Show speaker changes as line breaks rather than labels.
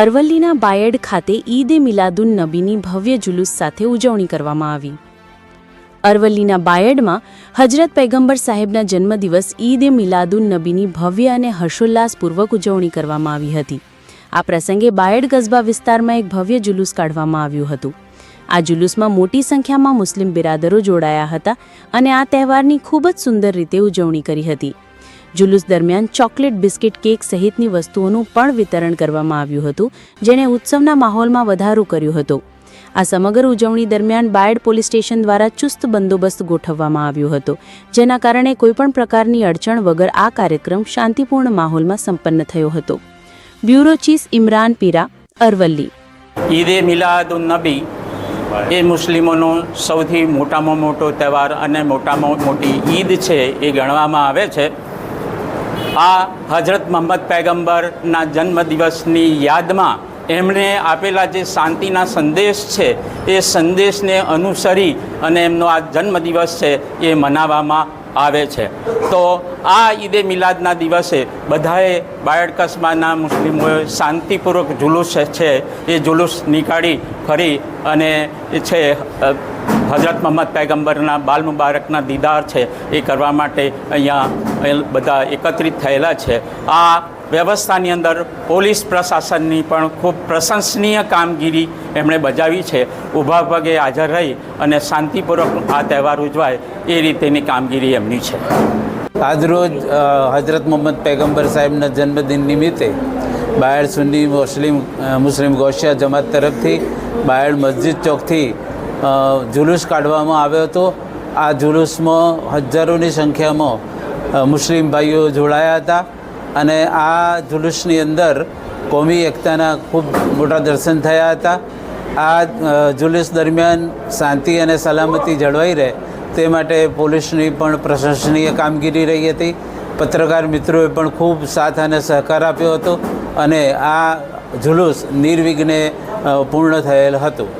અરવલ્લીના બાયડ ખાતે ઈદે મિલાદુન નબીની ભવ્ય જુલુસ સાથે ઉજવણી કરવામાં આવી. અરવલ્લીના બાયડમાં હજરત પૈગંબર સાહેબના જન્મદિવસ ઈદે મિલાદુન નબીની ભવ્ય અને હર્ષોલ્લાસપૂર્વક ઉજવણી કરવામાં આવી હતી. આ પ્રસંગે બાયડ કસ્બા વિસ્તારમાં એક ભવ્ય જુલુસ કાઢવામાં આવ્યું હતું. આ જુલુસમાં મોટી સંખ્યામાં મુસ્લિમ બિરાદરો જોડાયા હતા અને આ તહેવારની ખૂબ જ સુંદર રીતે ઉજવણી કરી હતી. જુલુસ દરમિયાન ચોકલેટ બિસ્કિટ કેક સહિતની વસ્તુઓનું પણ વિતરણ કરવામાં આવ્યું હતું, જેણે ઉત્સવના માહોલમાં વધારો કર્યો હતો. આ સમગ્ર ઉજવણી દરમિયાન બાયડ પોલીસ સ્ટેશન દ્વારા ચુસ્ત બંદોબસ્ત ગોઠવવામાં આવ્યો હતો, જેના કારણે કોઈપણ પ્રકારની અડચણ વગર આ કાર્યક્રમ શાંતિપૂર્ણ માહોલમાં સંપન્ન થયો હતો. Bureau chief Imran Pira, Aravalli.
ઈદે મિલાદુન નબી એ મુસ્લિમોનો સૌથી મોટામાં મોટો તહેવાર અને મોટામાં મોટી ઈદ છે એ ગણવામાં આવે છે. આ હજરત મોહમ્મદ પૈગંબરના જન્મદિવસની યાદમાં એમણે આપેલા જે શાંતિના સંદેશ છે, એ સંદેશને અનુસરી અને એમનો આ જન્મદિવસ છે, એ મનાવવામાં આવે છે. તો આ ઈદે મિલાદના દિવસે બધાએ બાયડ કસ્બાના મુસ્લિમોએ શાંતિપૂર્વક જુલુસ છે, એ જુલુસ નીકાળી ફરી અને છે હજરત મોહમ્મદ પૈગંબરના બાલ મુબારકના દીદાર છે. એ કરવા માટે અહીંયા અહીં બધા એકત્રિત થયેલા છે. આ વ્યવસ્થાની અંદર પોલીસ પ્રશાસનની પણ ખૂબ પ્રશંસનીય કામગીરી એમણે બજાવી છે. ઊભા પગે હાજર રહી અને શાંતિપૂર્વક આ તહેવાર ઉજવાય એ રીતેની કામગીરી એમની છે.
આજરોજ હજરત મોહમ્મદ પૈગંબર સાહેબના જન્મદિન નિમિત્તે બાયડ સુન્ની મુસ્લિમ મુસ્લિમ ગોશિયા જમાત તરફથી બાયડ મસ્જિદ ચોકથી જુલુસ કાઢવામાં આવ્યો હતો. આ જુલુસમાં હજારોની સંખ્યામાં મુસ્લિમ ભાઈઓ જોડાયા હતા અને આ જુલુસની અંદર કોમી એકતાના ખૂબ મોટા દર્શન થયા હતા. આ જુલુસ દરમિયાન શાંતિ અને સલામતી જળવાઈ રહે તે માટે પોલીસની પણ પ્રશંસનીય કામગીરી રહી હતી. પત્રકાર મિત્રોએ પણ ખૂબ સાથ અને સહકાર આપ્યો હતો અને આ જુલુસ નિર્વિઘ્ને પૂર્ણ થયેલ હતું.